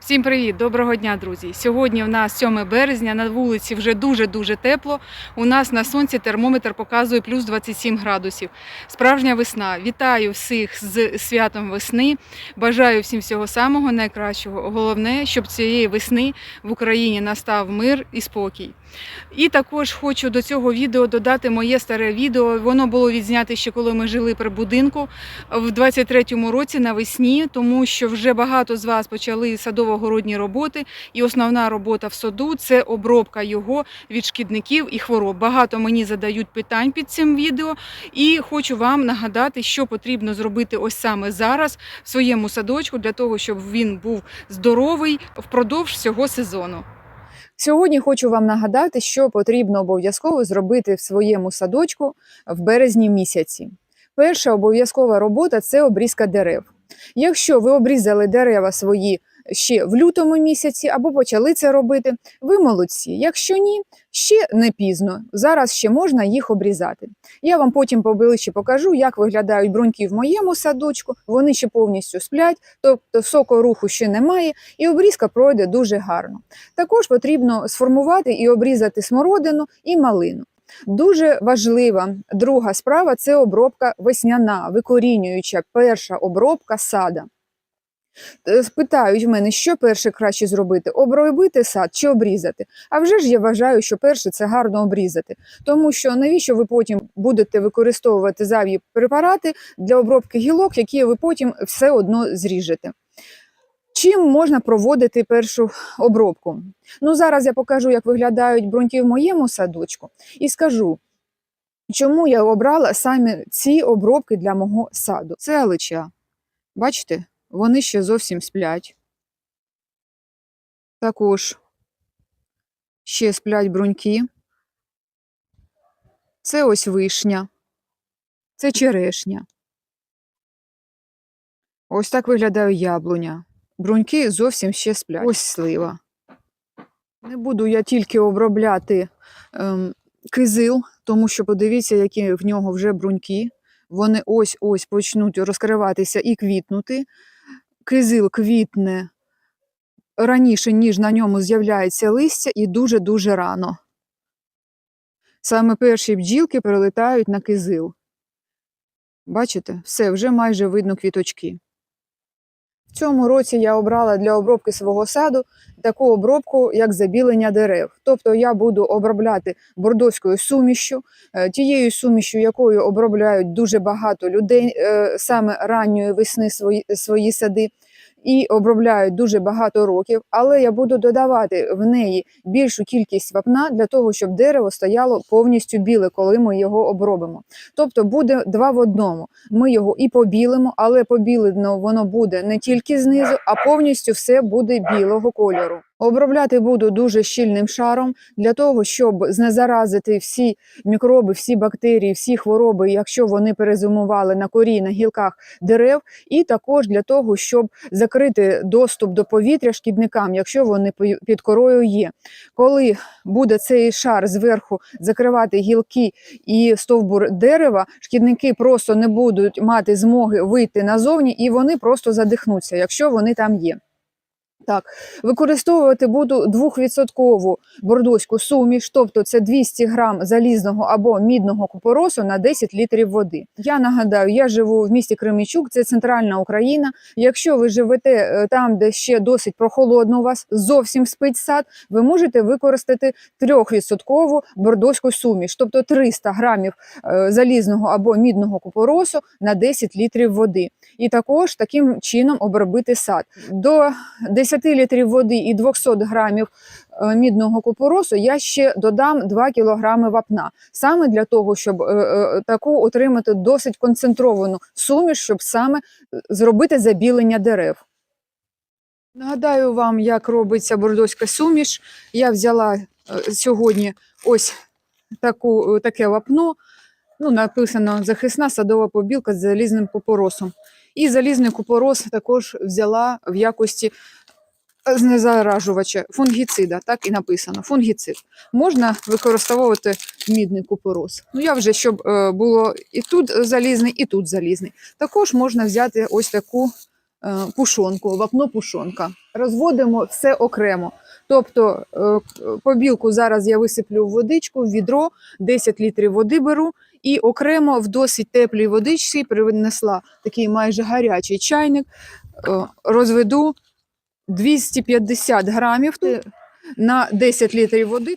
Всім привіт, доброго дня, друзі. Сьогодні в нас 7 березня, на вулиці вже дуже-дуже тепло. У нас на сонці термометр показує плюс 27 градусів. Справжня весна. Вітаю всіх з святом весни. Бажаю всім всього самого найкращого. Головне, щоб цієї весни в Україні настав мир і спокій. І також хочу до цього відео додати моє старе відео. Воно було відзнято ще коли ми жили при будинку в 23-му році навесні, тому що вже багато з вас почали садово-городні роботи, і основна робота в саду це обробка його від шкідників і хвороб. Багато мені задають питань під цим відео, і хочу вам нагадати, що потрібно зробити ось саме зараз в своєму садочку для того, щоб він був здоровий впродовж всього сезону. Сьогодні хочу вам нагадати, що потрібно обов'язково зробити в своєму садочку в березні місяці. Перша обов'язкова робота це обрізка дерев. Якщо ви обрізали дерева свої ще в лютому місяці або почали це робити, ви молодці. Якщо ні, ще не пізно. Зараз ще можна їх обрізати. Я вам потім поближче покажу, як виглядають бруньки в моєму садочку. Вони ще повністю сплять, тобто сокоруху ще немає, і обрізка пройде дуже гарно. Також потрібно сформувати і обрізати смородину і малину. Дуже важлива друга справа це обробка весняна, викорінююча перша обробка сада. Е, Питають в мене, що перше краще зробити: обробити сад чи обрізати. А вже ж я вважаю, що перше це гарно обрізати, тому що навіщо ви потім будете використовувати зав'ї препарати для обробки гілок, які ви потім все одно зріжете. Чим можна проводити першу обробку? Ну, зараз я покажу, як виглядають бруньки в моєму садочку, і скажу, чому я обрала саме ці обробки для мого саду. Це алича. Бачите, вони ще зовсім сплять. Також ще сплять бруньки. Це ось вишня, це черешня. Ось так виглядає яблуня. Бруньки зовсім ще сплять. Ось слива. Не буду я тільки обробляти ем, кизил, тому що подивіться, які в нього вже бруньки. Вони ось-ось почнуть розкриватися і квітнути. Кизил квітне раніше, ніж на ньому з'являється листя, і дуже-дуже рано. Саме перші бджілки прилетають на кизил. Бачите, все, вже майже видно квіточки. Цьому році я обрала для обробки свого саду таку обробку, як забілення дерев. Тобто я буду обробляти бордовською сумішю, е, тією сумішю, якою обробляють дуже багато людей е, саме ранньої весни свої, свої сади. І обробляють дуже багато років, але я буду додавати в неї більшу кількість вапна для того, щоб дерево стояло повністю біле, коли ми його обробимо. Тобто буде два в одному. Ми його і побілимо, але побілено воно буде не тільки знизу, а повністю все буде білого кольору. Обробляти буду дуже щільним шаром для того, щоб знезаразити всі мікроби, всі бактерії, всі хвороби, якщо вони перезимували на корі, на гілках дерев, і також для того, щоб закрити доступ до повітря шкідникам, якщо вони під корою є. Коли буде цей шар зверху закривати гілки і стовбур дерева, шкідники просто не будуть мати змоги вийти назовні, і вони просто задихнуться, якщо вони там є. Так, використовувати буду 2% бордоську суміш, тобто це 200 грам залізного або мідного купоросу на 10 літрів води. Я нагадаю, я живу в місті Кременчук, це центральна Україна. Якщо ви живете е, там, де ще досить прохолодно у вас, зовсім спить сад, ви можете використати 3% бордоську суміш, тобто 300 грамів е, залізного або мідного купоросу на 10 літрів води. І також таким чином обробити сад. До 10 літрів води і 200 грамів е, мідного купоросу я ще додам 2 кілограми вапна. Саме для того, щоб е, е, таку отримати досить концентровану суміш, щоб саме зробити забілення дерев. Нагадаю вам, як робиться бордоська суміш. Я взяла сьогодні ось таку, таке вапно. Ну, написано захисна садова побілка з залізним купоросом. І залізний купорос також взяла в якості знезаражувача фунгіцида, так і написано. Фунгіцид. Можна використовувати мідний купорос. Ну, я вже, щоб е, було і тут залізний, і тут залізний. Також можна взяти ось таку е, пушонку, вапно пушонка. Розводимо все окремо. Тобто е, побілку зараз я висиплю в водичку, в відро, 10 літрів води беру і окремо в досить теплій водичці принесла такий майже гарячий чайник, розведу 250 грамів на 10 літрів води.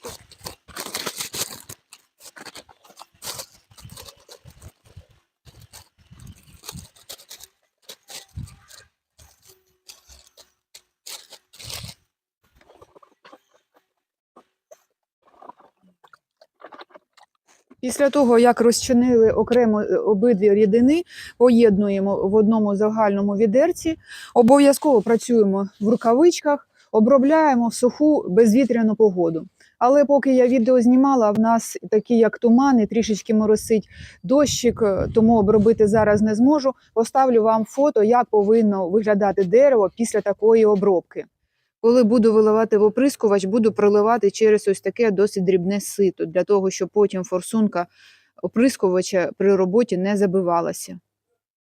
Після того, як розчинили окремо е, обидві рідини, поєднуємо в одному загальному відерці, обов'язково працюємо в рукавичках, обробляємо в суху безвітряну погоду. Але поки я відео знімала, в нас такі як тумани, трішечки моросить дощик, е, тому обробити зараз не зможу. Поставлю вам фото, як повинно виглядати дерево після такої обробки. Коли буду виливати в оприскувач, буду проливати через ось таке досить дрібне сито, для того, щоб потім форсунка оприскувача при роботі не забивалася.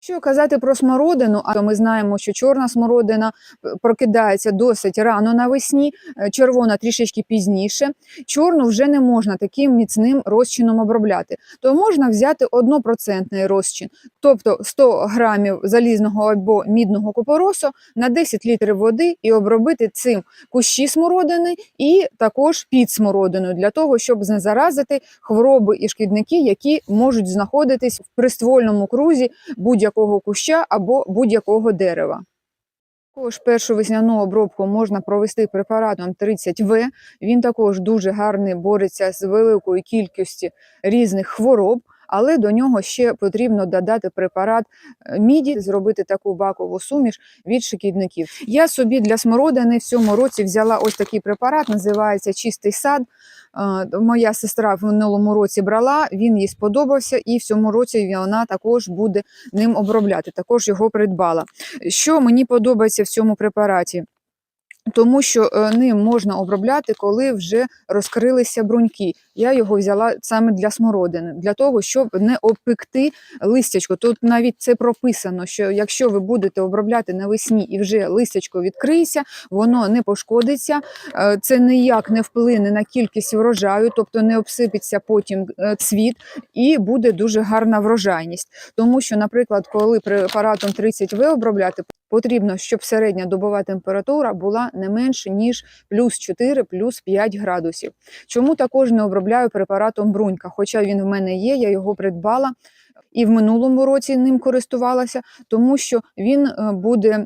Що казати про смородину, а то ми знаємо, що чорна смородина е, прокидається досить рано навесні, е, червона трішечки пізніше. Чорну вже не можна таким міцним розчином обробляти. То можна взяти 1% розчин, тобто 100 грамів залізного або мідного купоросу на 10 літрів води і обробити цим кущі смородини і також під смородиною для того, щоб не заразити хвороби і шкідники, які можуть знаходитись в приствольному крузі будь-якого куща або будь-якого дерева. Також першу весняну обробку можна провести препаратом 30В. Він також дуже гарний бореться з великою кількістю різних хвороб, але до нього ще потрібно додати препарат е, міді, зробити таку бакову суміш від шкідників. Я собі для смородини в цьому році взяла ось такий препарат, називається чистий сад. Е, Моя сестра в минулому році брала, він їй сподобався, і в цьому році вона також буде ним обробляти. Також його придбала. Що мені подобається в цьому препараті? Тому що е, ним можна обробляти, коли вже розкрилися бруньки. Я його взяла саме для смородини, для того, щоб не обпекти листячко. Тут навіть це прописано, що якщо ви будете обробляти навесні і вже листячко відкриється, воно не пошкодиться, е, це ніяк не вплине на кількість врожаю, тобто не обсипеться потім е, цвіт, і буде дуже гарна врожайність. Тому що, наприклад, коли препаратом 30В обробляти, потрібно, щоб середня добова температура була не менше, ніж плюс 4, плюс 5 градусів. Чому також не обробляю препаратом брунька? Хоча він в мене є, я його придбала і в минулому році ним користувалася, тому що він е, буде.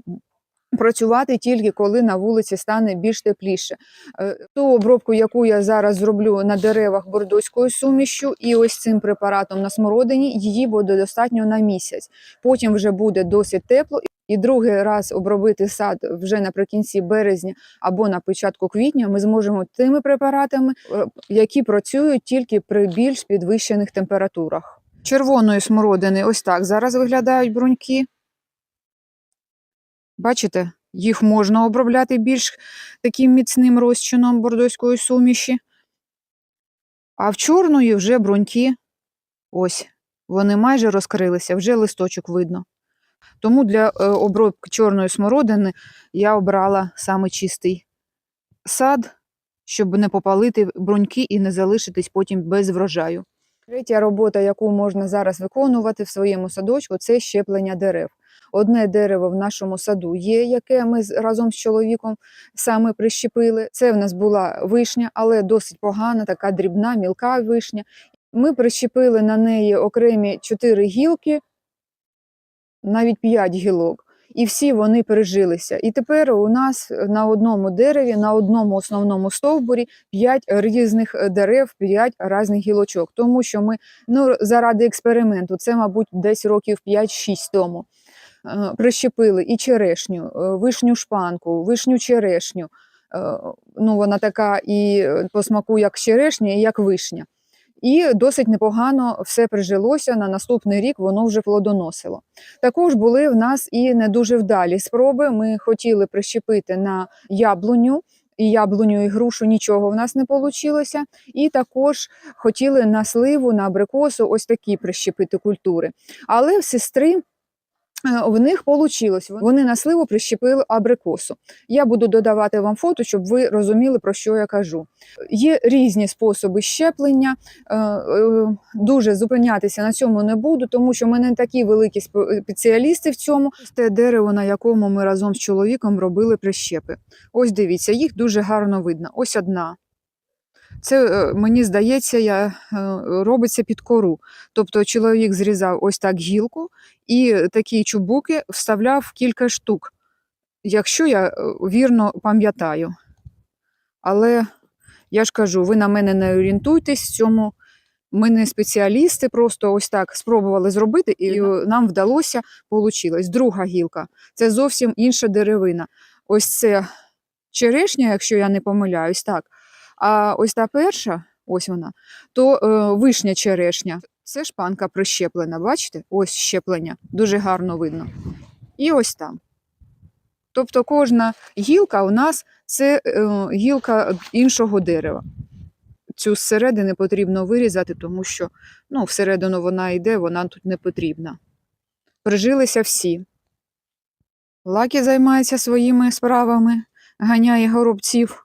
Працювати тільки коли на вулиці стане більш тепліше. Е, Ту обробку, яку я зараз зроблю на деревах бордоською сумішю, і ось цим препаратом на смородині, її буде достатньо на місяць. Потім вже буде досить тепло, і другий раз обробити сад вже наприкінці березня або на початку квітня ми зможемо тими препаратами, е, які працюють тільки при більш підвищених температурах. Червоної смородини ось так зараз виглядають бруньки. Бачите, їх можна обробляти більш таким міцним розчином бордоської суміші. А в чорної вже бруньки, ось, вони майже розкрилися, вже листочок видно. Тому для е, обробки чорної смородини я обрала саме чистий сад, щоб не попалити бруньки і не залишитись потім без врожаю. Третя робота, яку можна зараз виконувати в своєму садочку, це щеплення дерев. Одне дерево в нашому саду є, яке ми разом з чоловіком саме прищепили. Це в нас була вишня, але досить погана, така дрібна, мілка вишня. Ми прищепили на неї окремі чотири гілки, навіть п'ять гілок. І всі вони пережилися. І тепер у нас на одному дереві, на одному основному стовбурі п'ять різних дерев, п'ять різних гілочок. Тому що ми ну, заради експерименту, це, мабуть, десь років 5-6 тому. е, Прищепили і черешню, е, вишню шпанку, вишню черешню. Е, Ну, вона така і по смаку як черешня, і як вишня. І досить непогано все прижилося. На наступний рік воно вже плодоносило. Також були в нас і не дуже вдалі спроби. Ми хотіли прищепити на яблуню. І яблуню, і грушу нічого в нас не вийшло. І також хотіли на сливу, на абрикосу ось такі прищепити культури. Але в сестри В них вийшло. Вони на сливу прищепили абрикосу. Я буду додавати вам фото, щоб ви розуміли, про що я кажу. Є різні способи щеплення. Е, е, Дуже зупинятися на цьому не буду, тому що ми не такі великі спеціалісти в цьому. Те дерево, на якому ми разом з чоловіком робили прищепи. Ось дивіться, їх дуже гарно видно. Ось одна. Це е, мені здається, я, е, робиться під кору. Тобто чоловік зрізав ось так гілку і такі чубуки вставляв кілька штук, якщо я е, вірно пам'ятаю. Але я ж кажу, ви на мене не орієнтуйтесь в цьому. Ми не спеціалісти, просто ось так спробували зробити, і нам вдалося, получилось. Друга гілка це зовсім інша деревина. Ось це черешня, якщо я не помиляюсь, так. А ось та перша, ось вона, то е, вишня черешня. Це шпанка прищеплена, бачите? Ось щеплення, дуже гарно видно. І ось там. Тобто кожна гілка у нас це е, гілка іншого дерева. Цю зсередини потрібно вирізати, тому що ну, всередину вона йде, вона тут не потрібна. Прижилися всі. Лакі займається своїми справами, ганяє горобців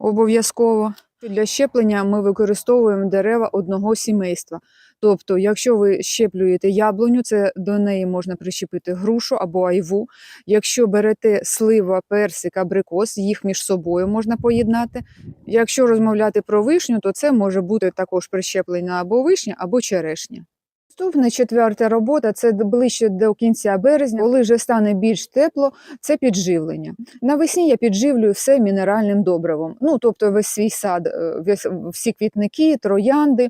обов'язково. Для щеплення ми використовуємо дерева одного сімейства. Тобто, якщо ви щеплюєте яблуню, це до неї можна прищепити грушу або айву. Якщо берете слива, персик, абрикос, їх між собою можна поєднати. Якщо розмовляти про вишню, то це може бути також прищеплення або вишня, або черешня. Наступна четверта робота це ближче до кінця березня, коли вже стане більш тепло, це підживлення. Навесні я підживлюю все мінеральним добривом. Ну, тобто весь свій сад, е, всі квітники, троянди,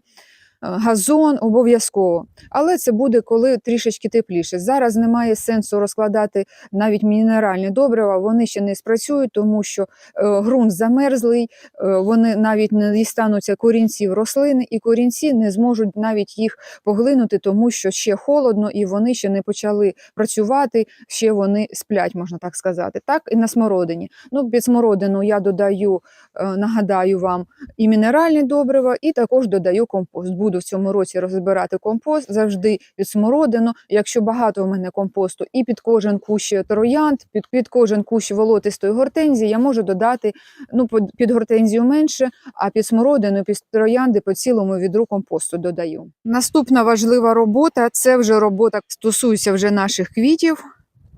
газон обов'язково. Але це буде коли трішечки тепліше. Зараз немає сенсу розкладати навіть мінеральні добрива, вони ще не спрацюють, тому що е, ґрунт замерзлий, е, вони навіть не дістануться корінців рослини, і корінці не зможуть навіть їх поглинути, тому що ще холодно і вони ще не почали працювати, ще вони сплять, можна так сказати. Так і на смородині. Ну, під смородину я додаю, е, нагадаю вам, і мінеральні добрива, і також додаю компост. Буду в цьому році розбирати компост завжди під смородину. Якщо багато у мене компосту, і під кожен кущ троянд, під, під кожен кущ волотистої гортензії, я можу додати ну, під гортензію менше, а під смородину, під троянди по цілому відру компосту додаю. Наступна важлива робота це вже робота стосується вже наших квітів,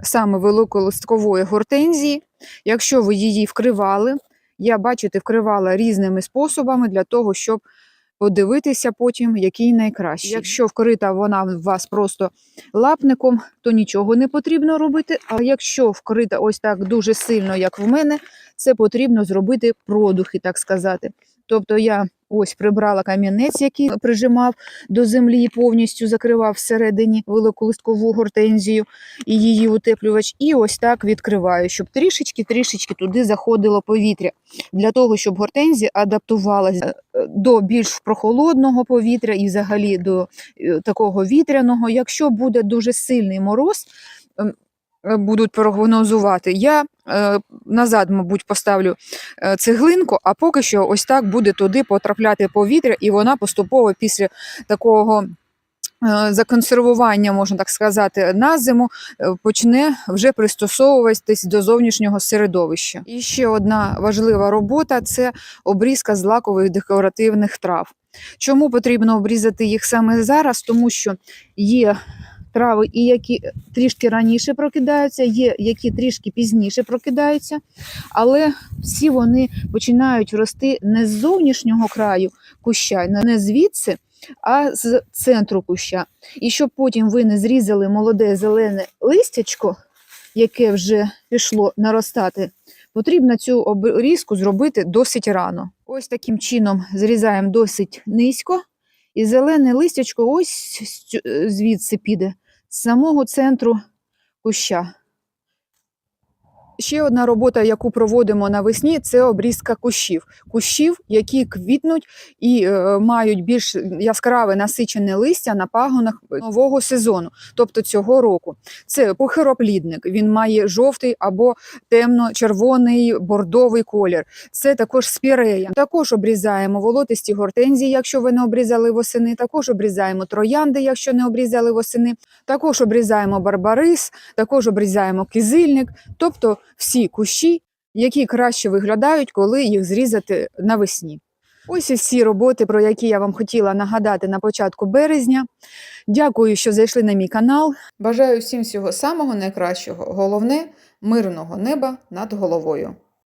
саме великолисткової гортензії. Якщо ви її вкривали, я бачите, вкривала різними способами для того, щоб подивитися потім, який найкращий. Якщо вкрита вона в вас просто лапником, то нічого не потрібно робити. А якщо вкрита ось так дуже сильно, як в мене, це потрібно зробити продухи, так сказати. Тобто я ось прибрала камінець, який прижимав до землі, повністю закривав всередині великолисткову гортензію і її утеплювач, і ось так відкриваю, щоб трішечки-трішечки туди заходило повітря, для того, щоб гортензія адаптувалася е, до більш прохолодного повітря і взагалі до е, такого вітряного. Якщо буде дуже сильний мороз, ем, будуть прогнозувати, я е, назад, мабуть, поставлю е, цеглинку, а поки що ось так буде туди потрапляти повітря, і вона поступово після такого. е, Законсервування, можна так сказати, на зиму е, почне вже пристосовуватись до зовнішнього середовища. І ще одна важлива робота це обрізка злакових декоративних трав. Чому потрібно обрізати їх саме зараз? Тому що є трави, і які трішки раніше прокидаються, є які трішки пізніше прокидаються, але всі вони починають рости не з зовнішнього краю куща, не звідси, а з центру куща. І щоб потім ви не зрізали молоде зелене листячко, яке вже пішло наростати, потрібно цю обрізку зробити досить рано. Ось таким чином зрізаємо досить низько, і зелене листячко ось е, звідси піде, самого центру куща. Ще одна робота, яку проводимо навесні, це обрізка кущів. Кущів, які квітнуть і е, мають більш яскраве насичене листя на пагонах нового сезону, тобто цього року. Це похироплідник. Він має жовтий або темно-червоний бордовий колір. Це також спірея. Також обрізаємо волотисті гортензії, якщо ви не обрізали восени. Також обрізаємо троянди, якщо не обрізали восени. Також обрізаємо барбарис, також обрізаємо кизильник, тобто всі кущі, які краще виглядають, коли їх зрізати навесні. Ось і всі роботи, про які я вам хотіла нагадати на початку березня. Дякую, що зайшли на мій канал. Бажаю всім всього самого найкращого. Головне мирного неба над головою.